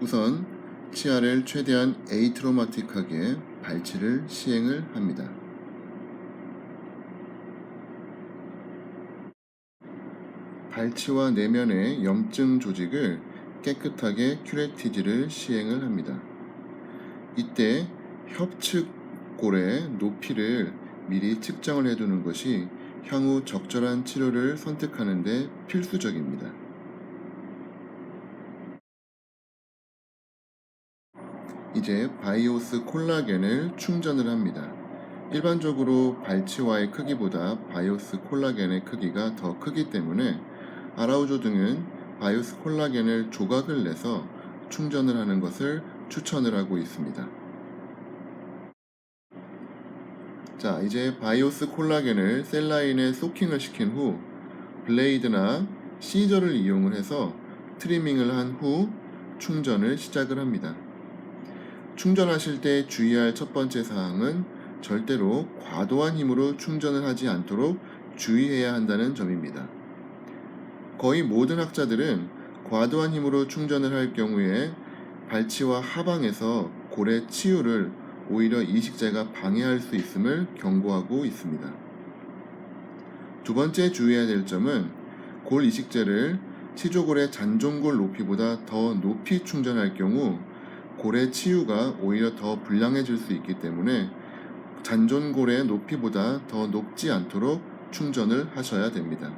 우선 치아를 최대한 에이트로마틱하게 발치를 시행을 합니다. 발치와 내면의 염증 조직을 깨끗하게 큐레티지를 시행을 합니다. 이때 협측골의 높이를 미리 측정을 해두는 것이 향후 적절한 치료를 선택하는 데 필수적입니다. 이제 바이오스 콜라겐을 충전을 합니다. 일반적으로 발치와의 크기보다 바이오스 콜라겐의 크기가 더 크기 때문에 아라우조 등은 바이오스 콜라겐을 조각을 내서 충전을 하는 것을 추천을 하고 있습니다. 자, 이제 바이오스 콜라겐을 셀라인에 소킹을 시킨 후 블레이드나 시저를 이용을 해서 트리밍을 한 후 충전을 시작을 합니다. 충전하실 때 주의할 첫 번째 사항은 절대로 과도한 힘으로 충전을 하지 않도록 주의해야 한다는 점입니다. 거의 모든 학자들은 과도한 힘으로 충전을 할 경우에 발치와 하방에서 골의 치유를 오히려 이식제가 방해할 수 있음을 경고하고 있습니다. 두 번째 주의해야 될 점은 골 이식제를 치조골의 잔존골 높이보다 더 높이 충전할 경우 골의 치유가 오히려 더 불량해질 수 있기 때문에 잔존골의 높이보다 더 높지 않도록 충전을 하셔야 됩니다.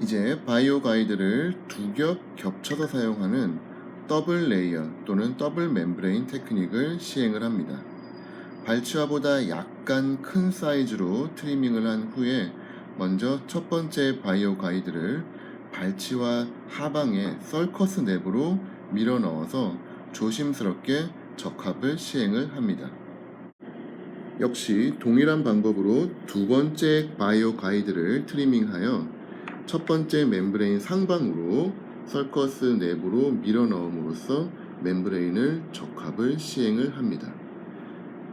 이제 바이오 가이드를 두 겹 겹쳐서 사용하는 더블 레이어 또는 더블 멤브레인 테크닉을 시행을 합니다. 발치와보다 약간 큰 사이즈로 트리밍을 한 후에 먼저 첫 번째 바이오 가이드를 발치와 하방의 썰커스 내부로 밀어 넣어서 조심스럽게 적합을 시행을 합니다. 역시 동일한 방법으로 두 번째 바이오 가이드를 트리밍하여 첫 번째 멤브레인 상방으로 설커스 내부로 밀어 넣음으로써 멤브레인을 적합을 시행을 합니다.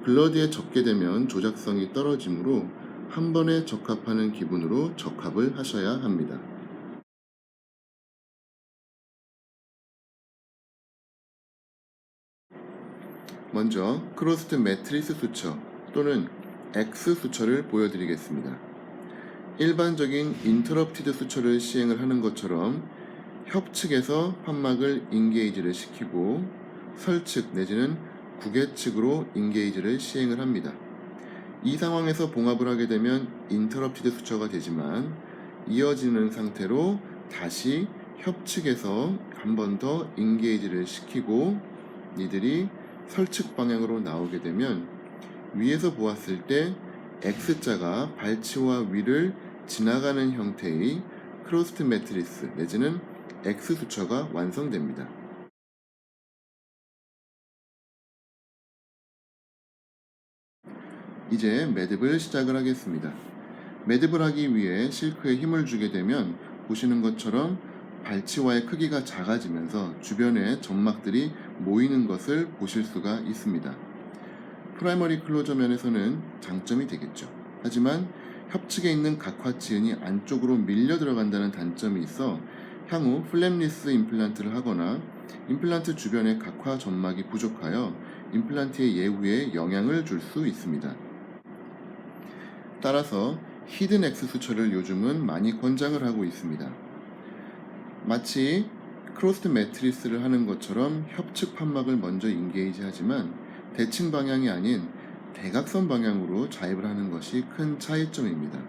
블러드에 적게 되면 조작성이 떨어지므로 한 번에 적합하는 기분으로 적합을 하셔야 합니다. 먼저 크로스트 매트리스 수처 또는 X 수처를 보여드리겠습니다. 일반적인 인터럽티드 수처를 시행을 하는 것처럼 협측에서 판막을 인게이지를 시키고 설측 내지는 구개측으로 인게이지를 시행을 합니다. 이 상황에서 봉합을 하게 되면 인터럽티드 수처가 되지만 이어지는 상태로 다시 협측에서 한 번 더 인게이지를 시키고 이들이 설측 방향으로 나오게 되면 위에서 보았을 때 X자가 발치와 위를 지나가는 형태의 크로스트 매트리스 내지는 X 수처가 완성됩니다. 이제 매듭을 시작을 하겠습니다. 매듭을 하기 위해 실크에 힘을 주게 되면 보시는 것처럼 발치와의 크기가 작아지면서 주변에 점막들이 모이는 것을 보실 수가 있습니다. 프라이머리 클로저 면에서는 장점이 되겠죠. 하지만 협측에 있는 각화지은이 안쪽으로 밀려 들어간다는 단점이 있어 향후 플랩리스 임플란트를 하거나 임플란트 주변의 각화 점막이 부족하여 임플란트의 예후에 영향을 줄 수 있습니다. 따라서 히든 X 수처를 요즘은 많이 권장을 하고 있습니다. 마치 크로스트 매트리스를 하는 것처럼 협측 판막을 먼저 인게이지 하지만 대칭 방향이 아닌 대각선 방향으로 자입을 하는 것이 큰 차이점입니다.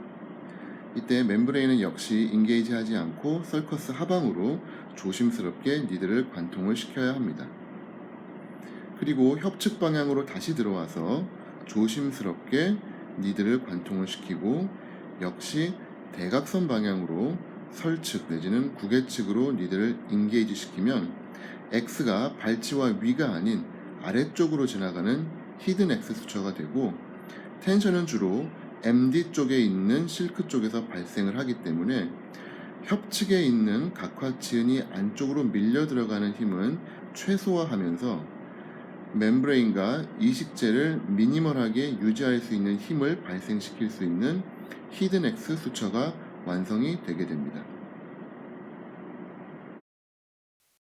이때 멤브레인은 역시 인게이지 하지 않고 설커스 하방으로 조심스럽게 니들을 관통을 시켜야 합니다. 그리고 협측 방향으로 다시 들어와서 조심스럽게 니들을 관통을 시키고 역시 대각선 방향으로 설측 내지는 구개측으로 니들을 인게이지 시키면 X가 발치와 위가 아닌 아래쪽으로 지나가는 히든 X 수처가 되고 텐션은 주로 MD 쪽에 있는 실크 쪽에서 발생을 하기 때문에 협측에 있는 각화지은이 안쪽으로 밀려 들어가는 힘은 최소화하면서 멤브레인과 이식제를 미니멀하게 유지할 수 있는 힘을 발생시킬 수 있는 히든 X 수처가 완성이 되게 됩니다.